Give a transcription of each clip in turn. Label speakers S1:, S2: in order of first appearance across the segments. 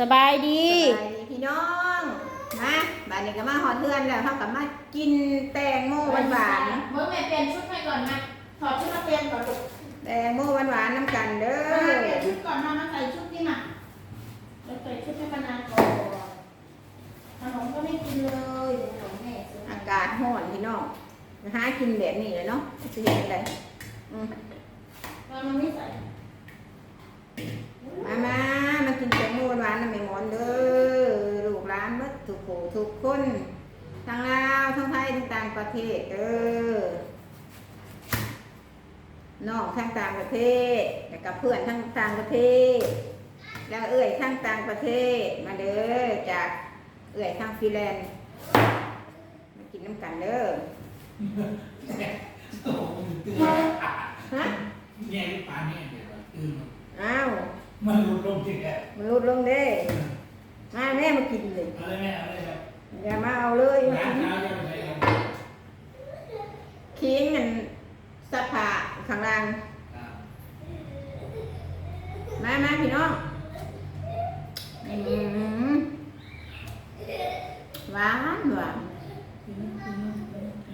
S1: สบายดี
S2: สบายดีพี่น้องมาบ้านนี้ก็มาหอดเทือนแล้วเท่ากับมากินแตงโมหวานหวาน
S1: เมื่อแม่เปลี่ยนชุดให้ก่อนนะถอดชุดมาเปลี่ยนก่อนลูก
S2: ๆแตงโมหวานหวานๆน้ำกันเด้
S1: เออเปลี่ยน
S2: อ
S1: ชุดก่อนมามาใส่ชุดนี่มาแล้วใส่ชุดให้ปานานก่อนขนมก็ไม่กินเลยขนมแม่ซื้อให้
S2: อากาศร้อนพี่น้องหากินแบบนี้เลยเนาะจะเห็นอะไรอืม
S1: เรามันไม่ใส่
S2: มามามา ทุกผู้ทุกคนทั้งลาวทั้งไทยทั้งต่างประเทศเด้อน้องทั้งต่างประเทศแล้วก็เพื่อนทั้งต่างประเทศ แล้วเอื้อยทั้งต่างประเทศมาเด้อจากเอื้อยทั้งฟิแลนด์มากินน้ำกันเด้อ
S3: โอ้โหตื่น
S2: ฮะ
S3: แย่ที่ปานเนี่ยเดี๋ยวตื่น
S2: อ้าว
S3: มันหลุดลงที่แก
S2: มันลดลงเด้มาแม่มากินเลย
S3: อะไรแม่อะไรแบบ
S2: อย่ามาเอาเลยมา
S3: ร้าน
S2: กิน
S3: เช้าจะไปไหนกัน
S2: คิงเงินสัผ้าข้างล่างมามาพี่น้องอืมหวานหวาน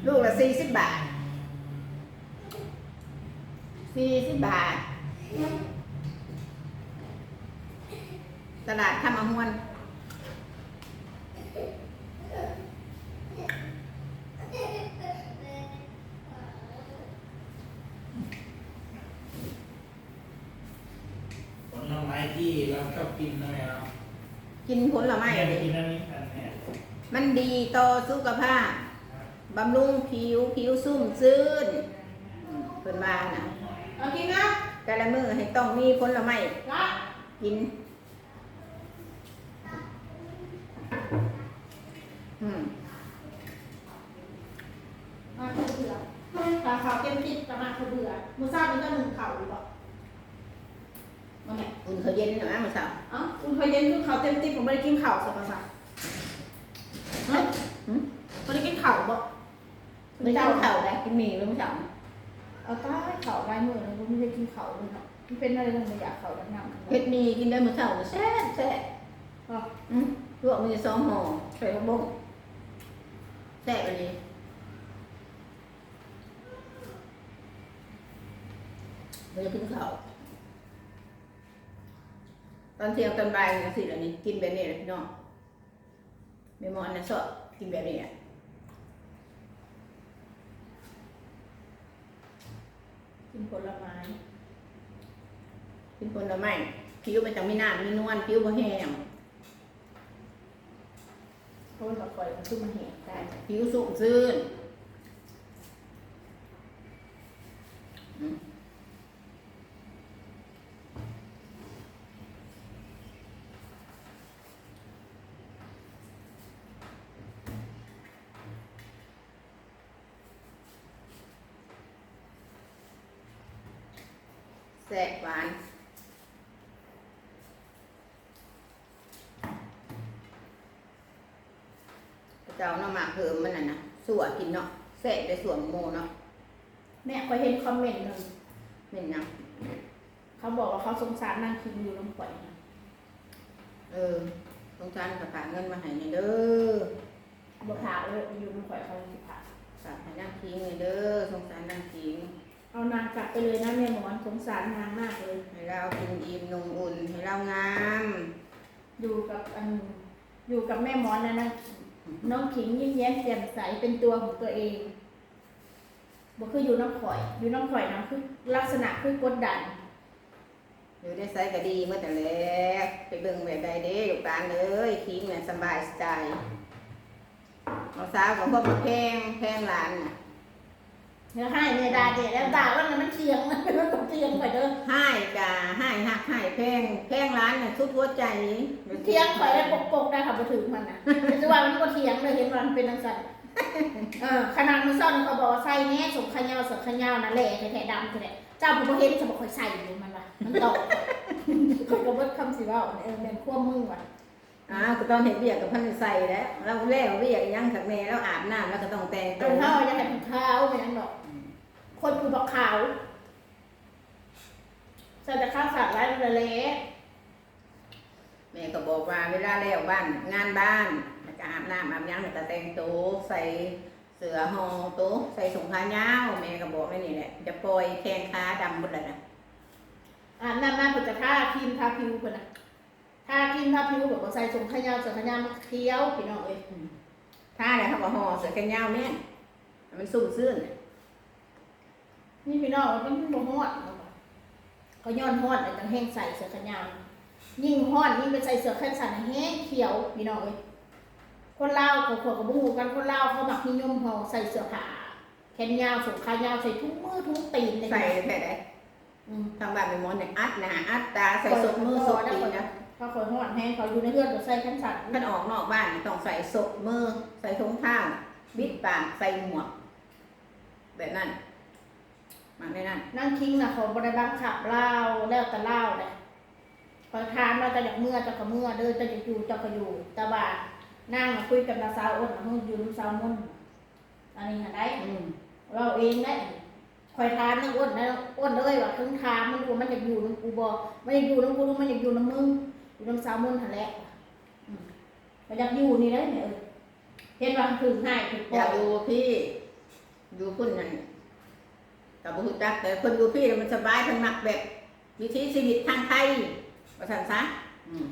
S2: ลูกละสี่สิบบาทสี่สิบบาท ตลาดข้ามอหวน
S3: ผลไม้ ที่เราชอบกินนะแม่เนาะ
S2: กินผลไม้
S3: แม่ไปกินอันนี้กันแม่
S2: มันดีต่อสุขภาพบำรุงผิวผิวซุ่มซื่นอืมเพิ่นว่านะ
S1: เอากินนะ
S2: แต่ละมื้อให้ต้องมีผลไม้
S1: ละ
S2: กินอืม
S1: มาเขาเบื่อตาขาวเต็มทิศประมาณเขาเบื่อมือซ่ามันก็หนึ่งเข่าหรือเปล่า มาแม่
S2: อุ่นเขาวเย็นนะมื้อเช้า
S1: เอ้าคุณเคยเย็นคือเขาเต็มทิศผมไม่ได้กินข่าวสักภาษาเฮ้ย
S2: หืม
S1: ไม่ได้กินข่าวบ่
S2: ไม่เช้าข้าวได้กินหมี่หรือมื้อเช้า
S1: เอาใต้เข่าได้มือเลยผมไม่ได้กินเข่าเลยเนาะมันเป็นอะไรกันไม่อยากเข่าดังนั้น
S2: เฮ็ดหมี่กินได้มื้อเช้าแซ่บแซ่บ
S1: อ๋อ
S2: อืมลวกมือสองห่อใส่กระบงแซ่บอันนี้เราจะกินข้าวต อนเที่ยงตอนบ่ายนี่สิแล้วนี่กินแบบนี้เลยพี่น้องไม่มออันนั้นสดกินแบบนี้อะ
S1: กินผลไม้
S2: กินผลไม้ผิวมันจะไม่น้ำมีนวลผิวบ่แห้ง
S1: เพราะว่าเราคอยมันขึ้นมาแหงได้
S2: ผิวสุกซื่นอืมแซ่บหวาน เจ้าเนาะหมากเพิ่มมันน่ะนะสัวกินเนาะแซ่บได้ส่วนโมเนาะ
S1: แม่คอยเห็นคอมเมนต์หนึ่ง
S2: เป็นหยัง
S1: เขาบอกว่าเขาสงสารนางคิงอยู่ลำปล่อยนะ
S2: เออสงสารกับฝากเงินมาให้ในอยเด้อ
S1: บอกข่าวเลยอยู่ลำปล่อยเขาสิผ่า
S2: ฝากให้นางทิ้งในอยเด้อสงสารนางทิ้ง
S1: เอานางกลับไปเลยนะแม่หมอนสงสารนางมากเลย
S2: ให้เรากินอิ่มนุ่งอุ่นให้เรางาม
S1: อยู่กับอันอยู่กับแม่หมอนนะนะ น้องขิงยิ้มแย้มแจ่มใสเป็นตัวของตัวเองบ่คืออยู่น้องข่อย อยู่น้องข่อยน้องคือลักษณะคือกดดัน
S2: อยู่ได้ใส่ก็ดีเมื่อแต่แรกไปเบิ่งแบบใดเด้ลูกตาลเลยขิงเนี่ยสบายใจเอาสาวของพวกมาแพงแพงหลานน่ะ
S1: เนื้อให้เนี่ยด่าเด็แล้วด่าว่ามันเทียงมันมันเทียงไปเด้อ
S2: ให้กาให้หักให้แพงแพงหลานน่ะสุดหัวใจ
S1: เทียงข่อยได้ปกปกได้ค่ะมาถึงมันนะแต่ว่ามันก็เทียงเลยเห็นว่ามันเป็นนังสันเออขนาดมันซ่อนเขาบอกว่าใส่แน่สมขยาวสมขยาวนะแหล่แท้ๆดำแท้ๆเจ้าผมบ่เห็นจะบอกข่อยใส่อยู่มันว่ะมันตอบข่อยก็บ่คำสิว่าเออแม่นขั้วมึงว่ะ
S2: อ้าวก็ตอนเห็นเบียกกับพันใส่แล้วเราแล้วเบียกยังถักแม่แล้วอาบน้ำแล้วก็ต้องแต่ง
S1: เป็
S2: ตั
S1: น
S2: ว
S1: เท่าจะให้เป็นข้าวเป็นยังดอก คนคือบอกขาวใส่แต่ข้าวสารไร้เละ
S2: แม่ก็บอกบอกว่าเวลาแล้วบ้านงานบ้านแล้วก็อาบน้ำอาบน้ำแล้วก็แต่งตัวใส่เสื้อหอตัวใส่สงขายาวแม่ก็บอกไว้นี่แหละจะปล่อยแข้งขาดำหมดเลยนะ
S1: อ่าน้ำน้ำเพิ่นจะทาครีมทาผิวเพิ่นน่ะ ทาครีมทาผิวแบบว่าใส่สงขยาวเสื้อขยาวมันเคี้ยวพี่น้องเอ้ย
S2: ถ้าเนี่ยเขาก็ห่อเสื้อแขนยาวเนี่ยให้มันสุ่มซื่น
S1: นี่พี่น้องมันบ่ฮอดก็ย้อนฮอดแล้วจังแห้งใส่เสื้อขยาวยิ่งฮอดยิ่งไปใส่เสื้อแขนสั้นแห้งเขียวพี่น้องเอ้ยคนลาวกับคนกับบ่ฮู้กันคนลาวเขามักนิยมห่อใส่เสื้อผ้าแขนยาวสงขายาวใส่ทุกมือทุกตีนเลย
S2: ใส่แค่ไหน
S1: อืม
S2: ทางบ้านเป็นหมอนเนี่ยอัดหนาอัดตาใส่ศพมือศพตีนนะ
S1: เขาคอยฮอดแห้งเขาอยู่ในเรือนก็ใส่แขนสั้น
S2: มันออกนอกบ้านต้องใส่ศพมือ ใส่ถุงเท้าบิดปากใส่หมวก แบบนั้นมาไม่นั่น
S1: นั่งคิงน่ะเขาบริบังขับเล่าแล้วแต่เล่าเลยพอทานมาแต่จากเมื่อเจากกับเมื่อเดินแต่จากอยู่เจากก็อยู่แต่ว่านั่งน่ะคุยกับนาสาวอ้นน่ะมึงอยู่น้ำสาวมุ่นอันนี้หาได้
S2: อืม
S1: เราเองได้คอยทานนั่งอ้นนะอ้นเลยว่าถึงทานมันรู้มันอยากอยู่น้ำกูบอมันอยากอยู่น้ำกูรู้มันอยากอยู่น้ำมึง อยู่น้ำสาวมุ่นหันแหละอืมมันอยากอยู่นี่ได้เนี่ยเออเห็นว่าถึงให้ถึงป
S2: อ
S1: ล่
S2: ยา
S1: อกย
S2: ดูพี่ดูคุณนั่นแต่บุจักแต่คนดูพี่มันสบายเพันมักแบบวิถีชีวิตทางไทยว่าสันซะอืม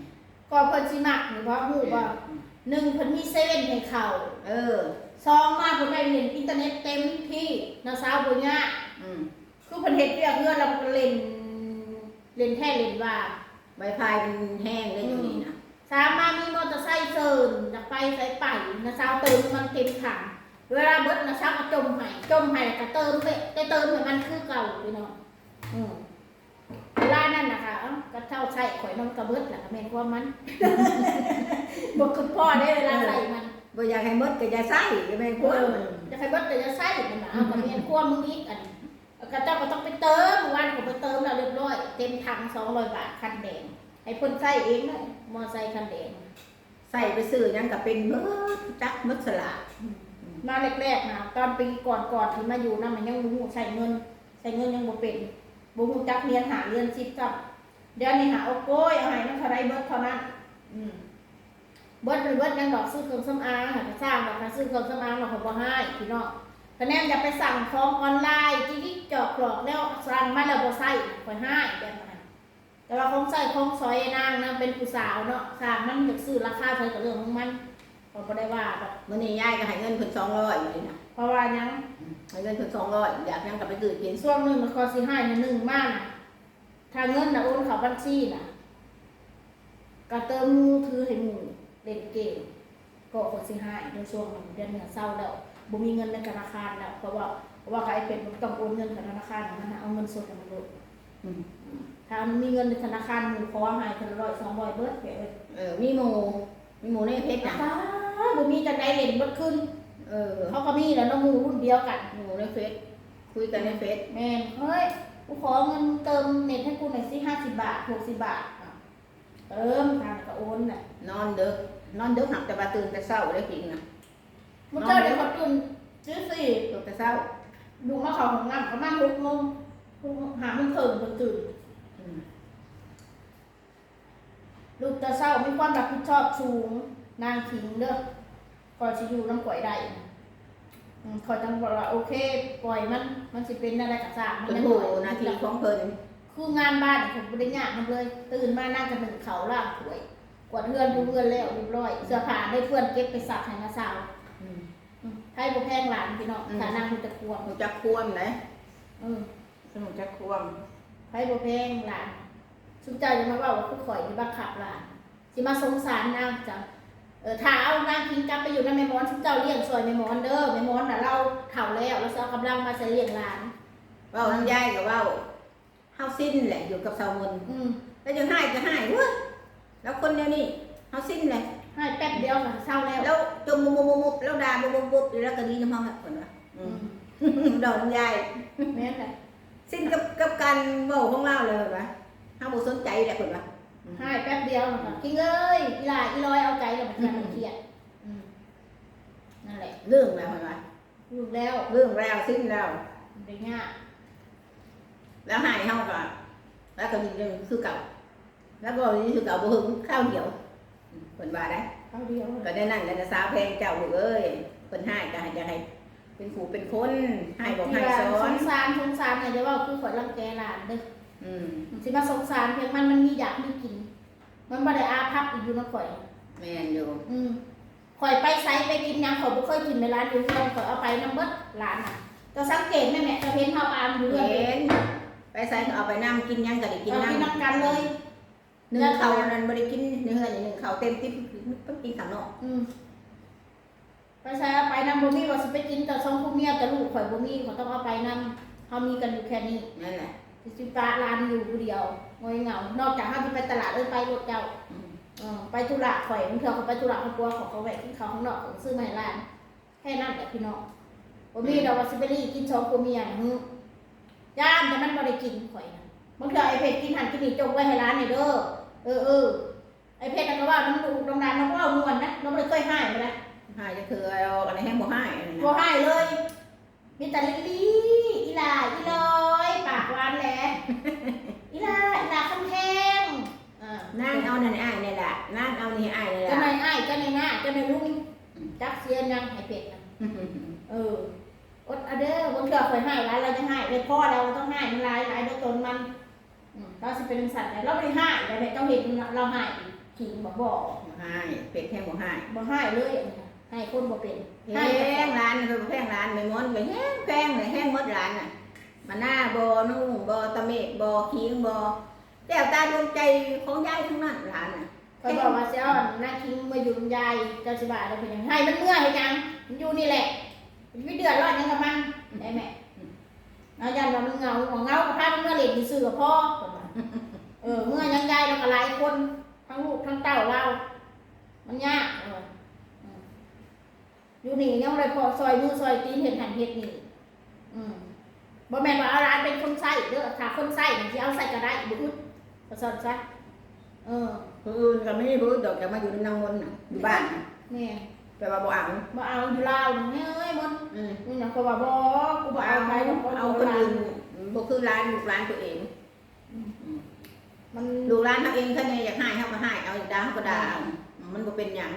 S1: ก็เพิ่นสิมักนี่เพราะฮู้ว่าหนึ่งเพิ่นมีเซเว่นให้เข้า
S2: เออ
S1: ซองมาเพิ่นได้เล่นอินเทอร์เน็ตเต็มที่นาสาวบ่ยาก
S2: อืม
S1: คือเพิ่นเฮ็ดเวียกเฮือนแล้วเพิ่นก็เล่นเล่นแท้เล่นว่า
S2: ใบพายมันแห้งเลยอยู่นี่นะ
S1: สามมามีมอเตอร์ไซค์เซินอยากไปใส่ไปนาสาวเติมมันเต็มถังเวลาเบิดนาสาวก็จมให้จมให้แล้วก็เติมไปได้เติมให้มันคือเก่าพี่น้องอืมเวลานั้นนะคะเอ้าก็เท่าใส่ข่อยมันก็เบิดแหละก็แม่นความมันบ่คือพ่อได้เวลาใส่มัน
S2: บ่อยากให้หมดก็อย่าใส่ก็แม่นควรมัน
S1: จะใครเบิดแต่จะใส่มันนะเอากระเมียนขั้วมึงอีกอันนี้ กระเจ้าก็ต้องไปเติมเมื่อวันผมไปเติมแล้วเรียบร้อย เต็มถังสองร้อยบาทคันแดงไอ้คนใส่เองเลยมอไซค์คันแดง
S2: ใส่ไปซื้อหยังก็เป็นหมืดจักหมืดสลาก
S1: มาแรกๆนะตอนปีก่อนๆที่มาอยู่นะมันยังบ่ฮู้ใส่เงิน ใส่เงินยังบ่เป็นบ่ฮู้จักเรียนหาเรียนชิปจับเดี๋ยวนี้หาเอาโก้ยเอาให้มันเท่าไรเบิดเท่านั้นอืมเบิดเป็นเบิดยังดอกซื้อเครื่องสำอางหาไปสร้างดอกค่ะซื้อเครื่องสำอางเราเขาบ่ให้พี่น้อง คะแนนอย่าไปสั่งของออนไลน์จิ๊กจอกหลอกแล้วสั่งมาแล้วบ่ใส่คอยให้แบบนั้นแต่ว่าของใส่ของซอยนางนะเป็นผู้สาวเนาะสั่งมันอยากซื้อราคาเท่ากับเรื่องของมันก็บ่ได้ว่าดอก
S2: มื้อนี้ยายก็ให้เงินเพิ่น200อยู่นี่นะ
S1: เพราะว่าหยัง
S2: ให้เงินเพิ่น200อยากหยังก็ไปซื้อกิน
S1: ช่วงหนึงมันก็สิให้นะหนึ่งมากนะถ้าเงินน่ะโอนเข้าบัญชีน่ะก็เติมมือถือให้หมู่เล่นเกมก็ก็สิให้ในช่วงนั้นเดือนเนี้ยเศร้าแล้ว บ่มีเงินในธนาคารแล้วเพราะว่าเพราะว่าก็ไอ้เป็ดมันต้องโอนเงินกับธนาคารนะฮะเอาเงินสดให้มันโลด
S2: อืม
S1: ถ้ามันมีเงินในธนาคารหมู่ขอให้คนละร้อยสองร้อยเบิดเอ้ย
S2: เออมีหมูมีหมูในเพชรนะ
S1: ตาบ่มีจังไดเล่นเบิดขึ้น
S2: เออ
S1: เขาก็มีแล้วเน้องหมู่รุ่นเดียวกัน
S2: หมูในเฟซคุยกันในเฟซ
S1: แม่นเฮ้ยกูขอเงินเติมเน็ตให้กูหน่อยสิห้าสิบบาทหกสิบบาทอะเติมทางก็โอนน่ะ
S2: นอนดึกนอนดึกหักแต่ว่าตื่นแต่เช้าได้กินนะ
S1: มึงเจอเด็กคนตื่นซื้อสิ
S2: ตื่นแต่เช้า
S1: ดูมาเขาของน้ำประมาณหกโมงหกโมงหาโมงเถิงคนตื่น
S2: อืม
S1: ลูกตาเศร้ามีความรับผิดชอบสูง นางขิงเด้อก่อนสิอยู่น้ำก่อยได้นะอืมคอยจังบอกว่าโอเค ปล่อยมัน มันสิเป็นอะไรกับสร้างมัน
S2: เพิ่น
S1: ยัง
S2: หู
S1: น้อย
S2: หนาทีของเพิ่น
S1: คืองานบ้านผมบริญญากมันเลย ตื่นมานั่งกันหนึ่งเขาล่างถวย กวาดเพื่อนดูเพื่อนแล้วเรียบร้อย เสื้อผ้าได้เพื่อนเก็บไปซักให้นาสาว
S2: อืม
S1: อืม ให้บุแพงหลานพี่น้อง
S2: อืม
S1: ฐานะคุณจะควง
S2: หูจักควมไหน
S1: อืม
S2: สนุกจักควม
S1: ให้บุแพงหลานสุดใจจะมาว่าว่าผู้ข่อยที่บังคับหลานสิมาสงสารนางจังเออถ้าเอานางพิงกลับไปอยู่ในแม่มอนชุดเจ้าเลี้ยงซอยแม่มอนเด้อแม่มอนน่ะเราเฒ่าแล้วเราจะเอากำลังมาใส่เลี้ยงหลาน
S2: เว้าน้ำยายก็เว้าเฮาสิ้นแหละอยู่กับสาวมน
S1: อืม
S2: แล้วจะให้ก็ให้เว้ยแล้วคนเดียวนี่เฮาสิ้นเลย
S1: ให้แป๊บเดียวก็เศร้าแล้ว
S2: แล้วจมมุมมุมมุมแล้วด่าบุบบุบบุบแล้วก็ดีน้ำเฮาเพิ่นว่าอื
S1: อื
S2: ม
S1: ม
S2: ดอกน้ำยาย
S1: แม่นแหละ
S2: สิ้นกับกับการเว้าของเราเลยเพิ่นว่าเฮาบ่สนใจแหละเพิ่นว่า
S1: ให้แป๊บเดียวนะคะกิงเอ้ยอีหลาอีลอยเอาใจแล้วมันจะมันเครียดอืมนั่นแหละ
S2: เรื่องแล้วเพิ่นว่า
S1: ลูกแล้ว
S2: เรื่องแล้วสิ้นแล้ว
S1: มันเป็นง่าย
S2: แล้วหายเฮาก็แล้วก็มีเรื่องคือเก่าแล้วก็นี่คือเก่าบ่หึงข้าวเดียวเพิ่นว่าได้
S1: เอาเดียว
S2: ก็ได้นั่นแล้วจะสาวแพงเจ้าลูกเอ้ยเพิ่นให้ก็ให้จะให้เป็นผู้เป็นคนให้บอกให้สอ
S1: ส
S2: น
S1: งสารสงสารเนี่ยจะว่าคือข่อยรังแกหลานเด้อ
S2: อืม
S1: สิมาสงสารเพียงมันมันมีอยากมีกิน มันบ่ได้อาภัพอีกอยู่นะข่อย
S2: แม่นอยู่
S1: อืมข่อยไปไซไปกินหยังข่อยบ่เคยกินในร้านอยู่เรื่องข่อยเอาไปนำเบิดร้านน่ะก็สังเกตแม่แม่จะเห็นเฮาอามอยู่เรื่อย
S2: เห็นไปใส่ก็เอาไปน้ำกินหยังก็ได้กิน
S1: เอา
S2: น้ำ
S1: กินนํกันเลย
S2: หนึ่งเขานั้นบ่ได้กินเนื้อนี่หนึ่งเขาเต็มติ๊บต้องกินข้างนอก
S1: อืมไปใช้เอาไปนำบ่มีว่าสิไปกินกับสองผู้เมียกับลูกข่อยบ่มีเขาต้องเอาไปนำเฮามีกันอยู่แค่นี้
S2: นั่นแหละ
S1: สิสิปะร้านอยู่ผู้เดียวงอยเหงา นอกจากเฮาสิไปตลาดเอ้ยไปรถเจ้า
S2: อืม
S1: เออไปธุระข่อยบางเทื่อเขาไปธุระเขากลัวเขาเขาแวะกินข้าวข้างนอกเขาซื้อมาให้ร้านแค่นั้นแหละพี่น้องบ่มีดอกว่าสิไปรีกินสองผัวเมียน่ะฮึย่านแต่มันบ่ได้กินข่อยนะบางเทื่อไอ้เพชรกินหันกินนี่จงไว้ให้ร้านนี่เด้อ เออเออไอ้เพชรนั่นก็ว่าน้ำดูน้ำดานน้ำว่าม่วนนะน้ำบ่ได้เคยให้มานะ
S2: ให้จะคือเอาอะไรให้บ่ให้อันนี้
S1: บ่
S2: นะ
S1: ให้เลย มีแต่ลิลลี่อีหลาอีลอยปากหวานแหละอีหลาอีหลาคำแพงอ่า
S2: นั่งเอานั่นอ้ายนี่แหละนั่งเอานี่อ้ายนี่แห
S1: จะ
S2: ละ
S1: ในอ้ายจะในหน้าจะในลุงจักเสียนยังให้เป็ดนะเอออดเอาเด้อบางเทื่อเคยให้ร้ายเราจะให้เลยพ่อเราต้องให้มันร้ายร้ายโดยตนมันอืม เราสิเป็นสัตว์แต่เราไม่ได้ให้แต่เนี่ยต้องเห็นเราให้ขิงบอกบอก
S2: บ่ให้เป็ดแห้งบ่ให้
S1: บอกให้เลยอันนี้ค่ะให้คนบ่เป็น
S2: แห้งร้านคือแห้งร้านไม่ม้วนก็แห้งแพงเลยแห้งหมดร้านน่ะมาหน้าบ่นุ่งบ่ตะเมฆบ่คิงบ่แก้วตาดวงใจของยายทั้งนั้นร้านน่ะ
S1: เขาบอกว่าเจ้าหน้าคิงมาอยู่กับยายเจ้าสิบาเราเป็นยังให้มันเมื่อยให้ยังมันอยู่นี่แหละมันไม่เดือดร้อนยังกับมันได้ไหมเอายันว่ามันเหงาของเงากับพามันเมื่อเล่นซื่อกับพ่อเออ เมื่อยังยายเราก็หลายคน ทั้งลูกทั้งเต้าเรา มันยากเอออืมอยู่นี่ยังเลยพอซอยมือซอยตีนเห็นหันเห็ดนี่ อืมบ่แม่นว่าเอาร้านเป็นคนใส่เด้อถ้าคนใส่นี่สิเอาใส่ก็ได้บุญก็สอนซะเออ
S2: ผู้อื่นก็ไม่ได้รู้ดอกจะมาอยู่ในนางมนต์น่ะอยู่บ้านน่ะ
S1: แม่
S2: แต่ว่าบ่เอา
S1: บ่เอาอยู่ลาวนี่เอ้ยมัน
S2: อืม
S1: นี่นะเขาว่าบ่กูบ่
S2: บ่
S1: เอา
S2: เอา
S1: ไป
S2: เอา
S1: บ่
S2: เอาคนอื่นบ่คือร้านลูกร้านตัวเอง
S1: มัน
S2: ลูกร้านเขาเองเขาเนี่ยอยากให้เขาก็ให้เอาอยากด่าเขาก็ด่าเอามันบ่เป็นหยัง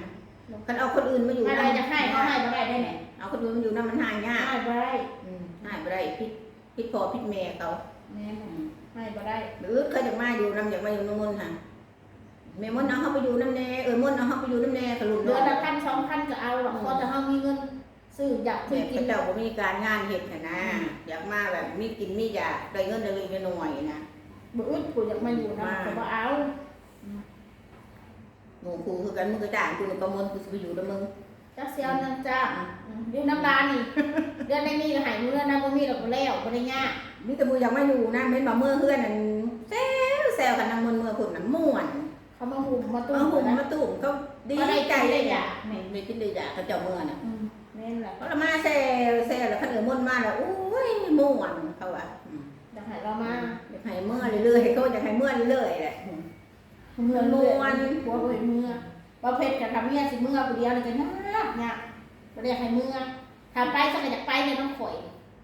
S2: คันเอาคนอื่นมาอยู่
S1: อะไร
S2: นำ
S1: จะให้ก็ให้บ่ได้ได้ไหม
S2: เอาคนอื่นมาอยู่นำมันหายยาก
S1: ให้บ่ได้
S2: อืมหายบ่ได้พิษพิษพ่อพิษแม่เขา
S1: แม่
S2: อืม
S1: ให้บ่ได้
S2: หรือเคยอยากมาอยู่นำอยากมาอยู่นำมนต์ค่ะ แม่มนต์เอาเขาไปอยู่นำแน่เออมนต์เอาเขาไปอยู่นำแน่กับลูก
S1: เดื
S2: น้
S1: อ
S2: อนง
S1: ละพันสองพันก็เอาหรอกเพราะจะเฮามีเงินซื้ออยากซื้
S2: แม่
S1: อกิ
S2: พ
S1: น
S2: ระเจ้าบ่มีการงานเฮ็ดน่ะนะอยากมาแบบมีกินมีอยากได้เงินได้เล็กได้น้อยนะ
S1: บ่อึดกูอยากมาอยู่นะก็บ่เอา
S2: หมู่ครูคือกันมึงก็จ้างกูนี่ก็มนต์กูสิไปอยู่นำมึง
S1: จักเสียวนึงจ้าอยู่น้ำร้านนี่ เดือนได้มีก็ให้มื้อนั้นบ่มีดอกบ่แล้วบ่ได้ยาก
S2: มีแต่กูอยากมาอยู่นะแม่นบ่เมื่อเฮือนนั่นแซวแซวกันนำมนต์เมื่อพุ่นน่ะม่วน
S1: เขามาหุมมาตุ้
S2: เอา
S1: ม
S2: หุ่ม
S1: นะ
S2: มาตุ้มเขาดี
S1: ก็ได้
S2: ใจ
S1: ใจ
S2: เล
S1: ได้
S2: ย
S1: อยา
S2: อะ
S1: กแม่
S2: ไม่กินเลยอะเขาเจ้าเมื่อน่ะ
S1: อืมแม่นแหละ
S2: เขาละมาแซ่แซ่แล้วเขาเออม่วนมาแล้วอุ้ยม่วนเขาอะอืม
S1: อยากให้เรามา
S2: อยากให้เมื่อเรื่อยๆเขาอยากให้เมื่อเรื่อยๆแหละอืม
S1: เมื่อ
S2: ม่
S1: เมื่อ
S2: วน
S1: หัวบ่เห็นเมื่อบ่เพชรกับทำเมียสิเมื่อผู้เดียวนี่ก็ยากยากบ่ได้ให้เมื่อถ้าไปสักก็อยากไปเนี่ยต้องข่อย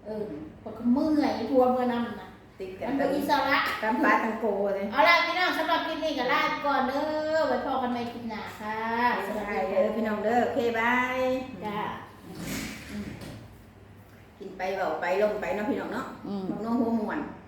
S1: เออคนก็เมื่อยทัวเมื่อนำน่ะ
S2: ติดกั
S1: มันนเป็นอิสระ
S2: ตามฟ้าตังโกเลย
S1: เอาล่ะพี่น้องสำหรับคลิปนี้ก็ลาไปก่อนเด้อไว้พอกันใหม่คลิปหน้าค่ะสวัส
S2: ได้
S1: ดี
S2: เด้อพี่น้องเด้อโอเคบาย
S1: จ้า
S2: กินไปเบาไปลงไปเนาะพี่น้องเนาะ
S1: อืม
S2: น้องหัวม่วน
S1: อ